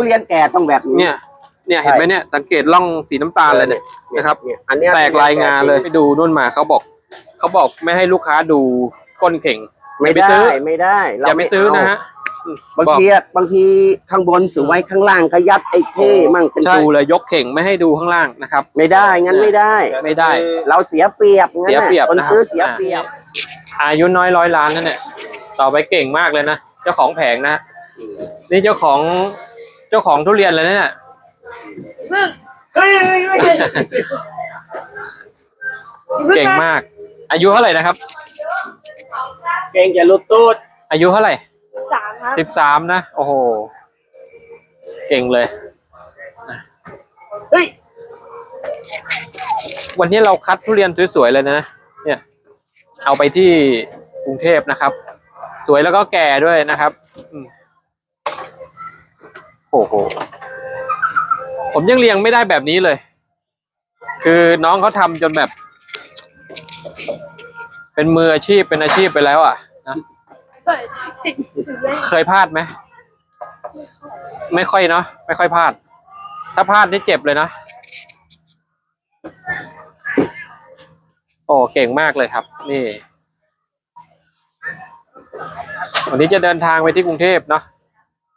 ทุเรียนแก่ต้องแบบนี้ เนี่ยเนี่ยเห็นไหมเนี่ยสังเกตร่องสีน้ำตาลเลยเนี่ยนะครับเนี่ยอันเนี้ยแตกลายงาเลยไปดูนู่นมาเขาบอกเขาบอกไม่ให้ลูกค้าดูก้นเข่งไม่อย่าไปได้ซื้อไม่ได้อย่าไปซื้อนะฮะบางทีอะบางทีข้างบนสวยข้างล่างขยัดไอ้เท่มั่งเป็นใช่ตูดูเลยยกเข่งไม่ให้ดูข้างล่างนะครับ ไม่ได้งั้นไม่ได้ ไม่ได้ เราเสียเปรียบงั้นเสียน่ะเปรียบคนนะครับซื้อเสียเปรียบอ่าอายุน้อยร้อยล้านนั่นเนี่ยต่อไปเก่งมากเลยนะเจ้าของแผงนะฮะนี่เจ้าของ เจ้าของทุเรียนเลยนะเนี่ยเฮ้ยเฮ้ยเฮ้ยเฮ้ยเก่งมาก อายุเท่าไหร่นะครับ เก่งจะหลุดตูดอายุเท่าไหร่สามครับสิบสามนะ โอ้โห เก่งเลย เฮ้ยวันนี้เราคัดทุเรียนสวยๆเลยนะ เนี่ย เอาไปที่กรุงเทพนะครับ สวยแล้วก็แก่ด้วยนะครับ อืม โอ้โห ผมยังเรียงไม่ได้แบบนี้เลย คือน้องเขาทำจนแบบ เป็นมืออาชีพเป็นอาชีพไปแล้วอะนะเปิดติดถึงเลยเคยพลาดไหม ไม่ค่อยเนาะไม่ค่อยพลาด ถ้าพลาดนี่เจ็บเลยนะ โอ้เก่งมากเลยครับ นี่วันนี้จะเดินทางไปที่กรุงเทพเนาะ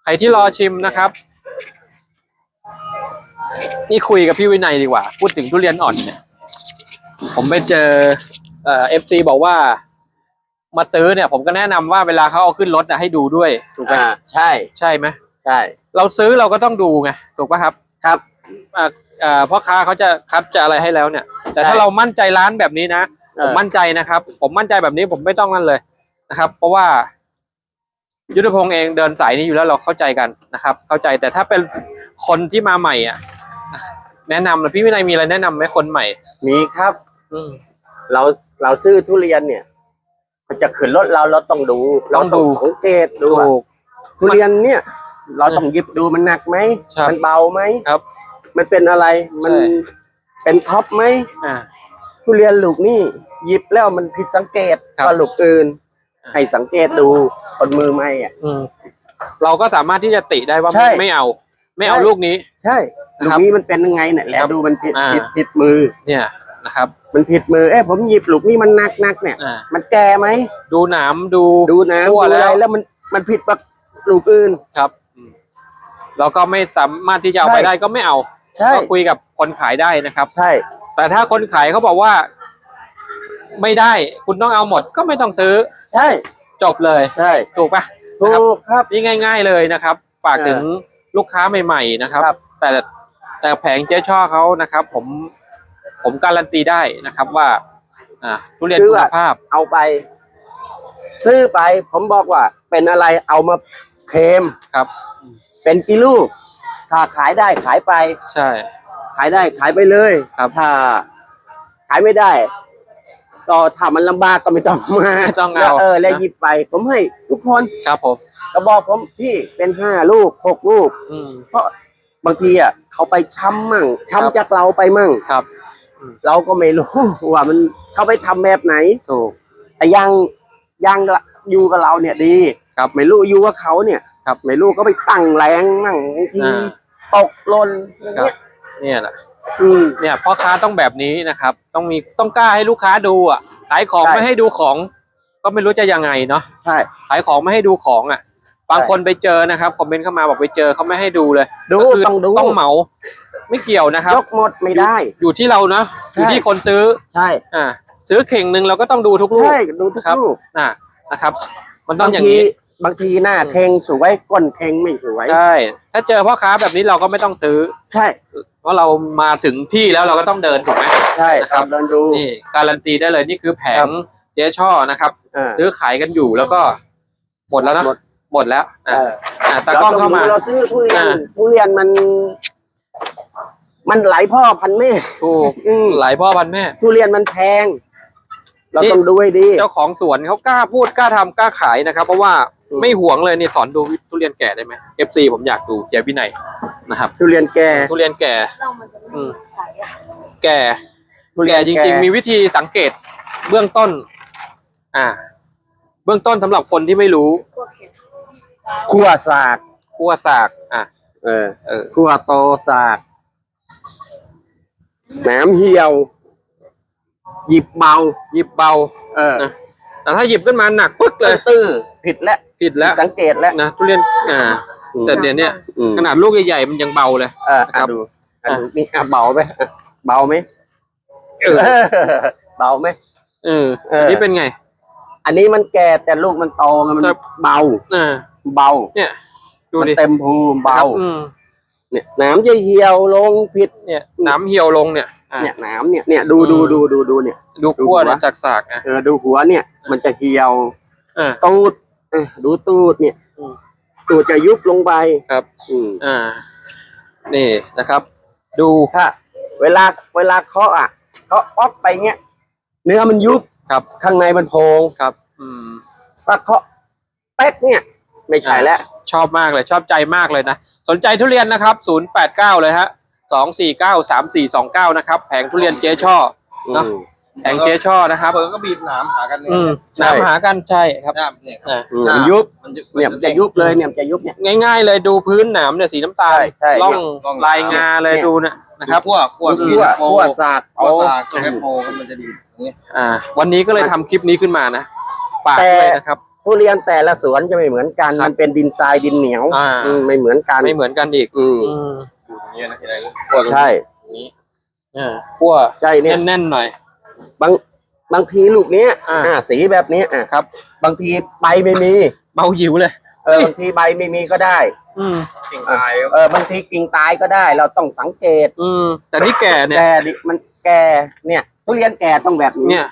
ใครที่รอชิมนะครับ นี่คุยกับพี่วินัยดีกว่า พูดถึงทุเรียนอ่อนเนี่ย ผมไปเจอเอ่อฟซีบอกว่า มาซื้อเนี่ย ผมก็แนะนำว่าเวลาเขาเอาขึ้นรถนะให้ดูด้วยถูกไหมอ่าใช่ใช่ไหมใช่ เราซื้อเราก็ต้องดูไงถูกปะครับครับอ่าอ่าพ่อค้าเขาจะคัดจะอะไรให้แล้วเนี่ย แต่ถ้าใช่ เรามั่นใจร้านแบบนี้นะ เอผมอมั่นใจนะครับ ผมมั่นใจแบบนี้ผมไม่ต้องนั่นเลยนะครับ เพราะว่า ยุทธพงศ์เองเดินสายนี้อยู่แล้วเราเข้าใจกันนะครับ เข้าใจแต่ถ้าเป็นคนที่มาใหม่อะ แนะนำเลยพี่วินัยมีอะไรแนะนำไหมคนใหม่ มีครับ อืม เราเราซื้อทุเรียนเนี่ยมันจะขึ้นรถเราเราต้องดู เราต้องดู สังเกตดูว่าถูก ทุเรียนเนี่ย เราต้องหยิบดูมันหนักไหมครับมันเบาไหมครับมันเป็นอะไรมันใช่ เป็นท็อปไหมอ่า ทุเรียนลูกนี่หยิบแล้วมันผิดสังเกตครับว่าลูกอื่น ให้สังเกตดูคนมือไม่อะ อืม เราก็สามารถที่จะติได้ว่าใช่ไม่ไม่เอา ไม่เอาใช่ ลูกนี้ ใช่นะ ลูคกรับนี้มันเป็นยังไงเนี่ยแหละครับดูมันผิดอ่าผิดผิดมือ เนี่ยนะครับ มันผิดมือเอ๊ะผมหยิบลูกนี่มันหนักหนักเนี่ยอ่ามันแก่ไหมดูหนามดูดูนะทั่ดูวอะไรแล้วแล้วมันมันผิดกับลูกอื่นครับอืมเราก็ไม่สามารถที่จะเอาใช่ไปได้ก็ไม่เอาใช่ก็คุยกับคนขายได้นะครับใช่แต่ถ้าคนขายเขาบอกว่า ไม่ได้คุณต้องเอาหมดก็ไม่ต้องซื้อใช่จบเลยใช่ถูกปะถูนะครับกครับนี่ง่าย ๆเลยนะครับ ฝากเออถึงลูกค้าใหม่ ๆ นะครับครับแต่ แต่แผงเจ๊ช่อเขานะครับ ผมผมการันตีได้นะครับว่า อ่าทุเรียนคุณภาพ เอาไป ซื้อไป ผมบอกว่า เป็นอะไรเอามาเคลมครับ เป็นกี่ลูกถ้าขายได้ขายไป ใช่ ขายได้ขายไปเลยครับ ถ้า ขายไม่ได้ก็ถ้ามันลำบากก็ไม่ต้องมาไม่ต้องแล้วเอาเออ แล้วนะ หยิบไป ผมให้ทุกคนครับผม ก็บอกผมพี่เป็นห้าลูกหกลูก อืม เพราะ บางทีอะเขาไปช้ำมั่งครับช้ำจากเราไปมั่งครับ เราก็ไม่รู้ว่ามันเขาไปทำแบบไหนถูกแต่ยังยังอยู่กับเราเนี่ยดีครับ ไม่รู้อยู่กับเขาเนี่ย ครับ ไม่รู้ก็ไปตั้งแรงมั่งบางทีอ่าตกหล่นอย่างครับเงี้ยเนี่ยแหละอืมเนี่ยพ่อค้าต้องแบบนี้นะครับ ต้องมีต้องกล้าให้ลูกค้าดูอะขายของใช่ไม่ให้ดูของ ก็ไม่รู้จะยังไงเนาะใช่ขายของไม่ให้ดูของอะ บางใช่คนไปเจอนะครับคอมเมนต์เข้ามาบอกไปเจอเขาไม่ให้ดูเลยดูก็คือต้องดู ต้องเหมา ไม่เกี่ยวนะครับ ยกหมดไม่ได้ อยู่ที่เรานะอยู่ใช่ที่คนซื้อใช่อ่าซื้อเข่งหนึ่งเราก็ต้องดูทุกลูก ใช่ดูทุกครับ ลูกน่ะนะครับ มันต้องบางอย่างทีนี้ บางทีหน้าเทงสวยก้นเทงไม่สวย ใช่ถ้าเจอพ่อค้าแบบนี้เราก็ไม่ต้องซื้อ ใช่เพราะเรามาถึงที่แล้วเราก็ต้องเดินถูกไหม ใช่นะครับเดินดู นี่การันตีได้เลยนี่คือแผครังบ เจ๊ช่อนะครับ อ่า ซื้อขายกันอยู่แล้วก็หมดแล้วนะหมด หมดแล้วเออะออะตากล้องเข้ามา เราซื้อทุเรียนอ่า ทุเรียนมัน มันหลายพ่อพันแม่ ถูกอืม หลายพ่อพันแม่ ทุเรียนมันแพง เรานี่ ต้องดูให้ดี เจ้าของสวนเขากล้าพูดกล้าทำกล้าขายนะครับ เพราะว่าอืม ไม่หวงเลยนี่สอนดูทุเรียนแก่ได้ไหม FC ผมอยากดูเจ๊วินัยนะครับ ทุเรียนแก่ ทุเรียนแก่ เรามันจะไม่อืม ใสอะแก่ทุเรียแก่นจริง ๆ มีวิธีสังเกตเบื้องต้น อ่า เบื้องต้นสำหรับคนที่ไม่รู้พวกเข็มขั่วสากคั่วสาก อะ เออเออ ขั้วโตสากแหนมเหี่ยว หยิบเบา หยิบเบา เออนะ แต่ถ้าหยิบขึ้นมาหนักปึ๊กเลย ตื้อๆผิดแล้วผิดแล้ว สังเกตแล้วนะทุเรียน อ่าแต่เดี๋ยวเนี้ยอืมขนาดลูกใหญ่ๆมันยังเบาเลย เออครัอะบดูอะดูนี่อะเบาไหมอะเบาไหมเออ เบาไหม เออ เอออันนี่เป็นไง อันนี้มันแก่แต่ลูกมันโตไงมันครับ เบา อ่า เบาเนี่ย ดูมันดิเต็มภูมิเบาครับอืมเนี่ยหนามจะเหี่ยวลงผิด เนี่ยน้ำเหี่ยวลงเนี่ยอะ เนี่ยหนามเนี่ยเนี่ยดูดูดูดูดูเนี่ย ดูขั้วดูหัว เนี่ยจากสากนะเออดูหัวเนี่ย มันจะเหี่ยวอ่า ตูดเออดูตูดเนี่ยอืม ตูดจะยุบลงไปครับ อืมอ่า นี่นะครับ ดูถ้า เวลาเวลาเคาะอะเคาะป๊อกไปเงี้ยเนื้อมันยุบครับข้างในมันโพงครับ อืม ถ้าเคาะเป๊กเนี่ย ไม่ใช่แล้วชอบมากเลยชอบใจมากเลยนะ สนใจทุเรียนนะครับ 089 เลยฮะ 249 3429 นะครับ แผงทุเรียนเจ๊ช่อเนอะอืมแผงเจ๊ช่อนะครับเปิดก็บีบหนามหากันเนี่ยอืมใช่น้ำหากันใช่ครับน้ำเนี่ยครับอ่าอืมมันยุบมันเนี่ยมันจะยุบเลยเนี่ยมันจะยุบเนี่ยง่าย ๆ เลยดูพื้นหนามเนี่ยสีน้ำตาลใช่ใช่ล่องล่องลายงาเลยเนี่ยดูนะนะครับขั้วขั้วขั้วขั้วสากขั้วโอ้ตากแคปโพมันจะดีอย่างเงี้ยอ่า วันนี้ก็เลยทำคลิปนี้ขึ้นมานะฝากแต่ด้วยนะครับ ทุเรียนแต่ละสวนจะไม่เหมือนกัน ครับมันเป็นดินทรายดินเหนียวอ่า อืมไม่เหมือนกัน ไม่เหมือนกันอีกอืม อืมดูอย่างเงี้ยนะเห็นไหมขั้วตรงนี้ใช่อย่างนี้อ่าขั้วใช่เนี่ย แน่นๆหน่อย บางบางทีลูกเนี้ยอ่า อ่าสีแบบเนี้ยอะครับ บางทีใบไม่มีเบาหยิวเลย เออบางทีใบไม่มีก็ได้ อืมกิ่งตายครับเออบางทีกิ่งตายก็ได้ เราต้องสังเกตอืมแต่นี่แก่เนี่ย แก่ดิมันแก่เนี่ย ทุเรียนแก่ต้องแบบนี้เนี่ย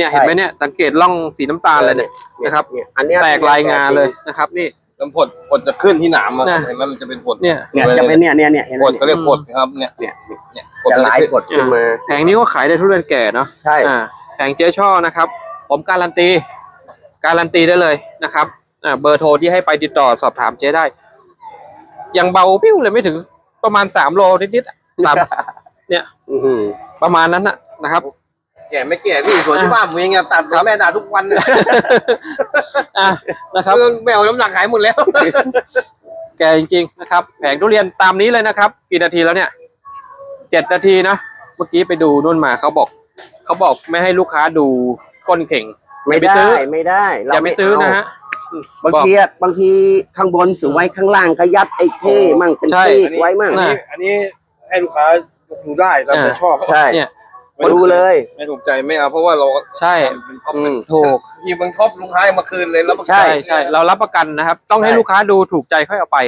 เนี่ยเห็นไหมเนี่ยสังเกตร่องสีน้ำตาลเลยเนี่ยนะครับเนี่ยอันเนี้ยแตกลายงาเลยนะครับ นี่แล้วผดผดจะขึ้นที่หนามอะน่ะ เห็นไหมมันจะเป็นผดเนี่ยเนี่ยจะเป็นเนี่ยเนี่ยเนี่ยเห็นไหผมดเขาเรียกผดครับเนี่ยเนี่ยเนี่ยผดจะมันลายจะขึ้นกดขึ้นมา แผงนี้ก็ขายได้ทุเรียนแก่เนาะใช่ อ่าแผงเจ๊ช่อนะครับ ผมการันตี การันตีได้เลยนะครับอ่าเบอร์โทรที่ให้ไปติดต่อสอบถามเจ๊ได้ยังเบาปิ้วเลยไม่ถึงประมาณสามโลนิดๆอะสามอื้อหือประมาณนั้นนะนะครับ แก่ไม่แก่พี่ส่วนที่บ้านผมเองอะตัดแม่ด่าทุกวันเนี่ยอะนะครับ เรื่องแมวน้ำหนักหายหมดแล้ว แกจริงๆนะครับแผงทุเรียนตามนี้เลยนะครับกี่นาทีแล้วเนี่ยเจ็ดนาทีนะเมื่อกี้ไปดูนู่นมาเขาบอกเขาบอกไม่ให้ลูกค้าดูก้นเข่งไม่อย่าไปซื้ได้อไม่ได้อย่าไปซื้อนะฮะบางทีอะบางทีข้างบนสวยข้างล่างขยัดไอ้เท่มั่งเป็นใช่ซีกไว้มั่งอันนี้อันนี้ให้ลูกค้าดูได้ตามใจชอบใช่เนี่ย ไม่ดูเลย ไม่ถูกใจไม่เอาเพราะว่าเราใช่ เป็นท็อปอืม ถูกทีมันท็อปลูกค้าเอามาคืนเลยแล้วมาใช่ใช่ใช่เรารับประกันนะครับ ต้องให้ใช่ ลูกค้าดูถูกใจค่อยเอาไป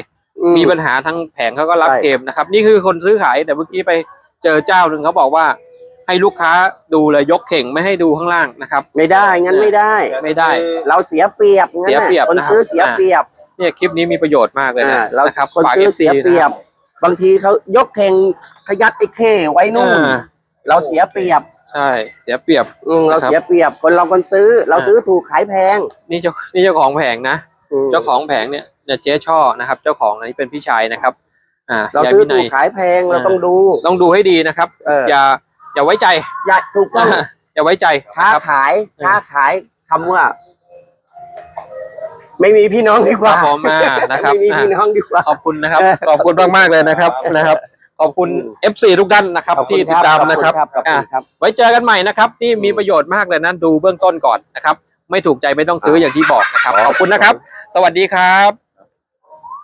อื มีปัญหาทั้งแผงเขาก็รับใช่ เกมนะครับ นี่คือคนซื้อขายแต่เมื่อกี้ไปเจอเจ้าหนึ่งเขาบอกว่า ให้ลูกค้าดูเลยยกเข่งไม่ให้ดูข้างล่างนะครับ ไม่ได้งั้นไม่ได้ ไม่ได้ เราเสียเปรียบงั้นเสียน่ะเปรียบคนนะครับ ซื้อเสียเปรียบ เนี่ยคลิปนี้มีประโยชน์มากเลยอ่านะเรานะครับคนฝาก ซื้อ FC เสียเปรียบ บางทีเขายกเข่งขยัดไอ้เข้ไว้นู่น อ่า เราเสียเปรียบใช่เสียเปรียบอืมเรานะครับเสียเปรียบคนเราคนซื้อ เราอ่าซื้อถูกขายแพง นี่เจ้านี่เจ้าของแผงนะอืม เจ้าของแผงเนี่ยเนี่ยเจ๊ช่อนะครับ เจ้าของอันนี้เป็นพี่ชายนะครับ อ่าเรายายซื้อวินัถูยกขายแพงเราอ่าต้องดู ต้องดูให้ดีนะครับเอออย่าอย่าไว้ใจ อย่าถูกต้องอย่าไว้ใจค้านะครับ ขายเออ ค้าขายคำว่า ไม่มีพี่น้องดีกคว่ารับผมอ่านะครับไม่มีอ่าพี่น้องดีกว่า ขอบคุณนะครับเออขอบคุณมากมากๆเลยนะครับนะครับ ขอบคุณ FC ทุกท่านนะครับขอบคุณที่ติดตามนะครับขอบคุณอ่าครับไว้เจอกันใหม่นะครับ นี่มีประโยชน์มากเลยนะดูเบื้องต้นก่อนนะครับ ไม่ถูกใจไม่ต้องซื้ออย่างที่บอกนะครับ ขอบคุณนะครับ สวัสดีครับ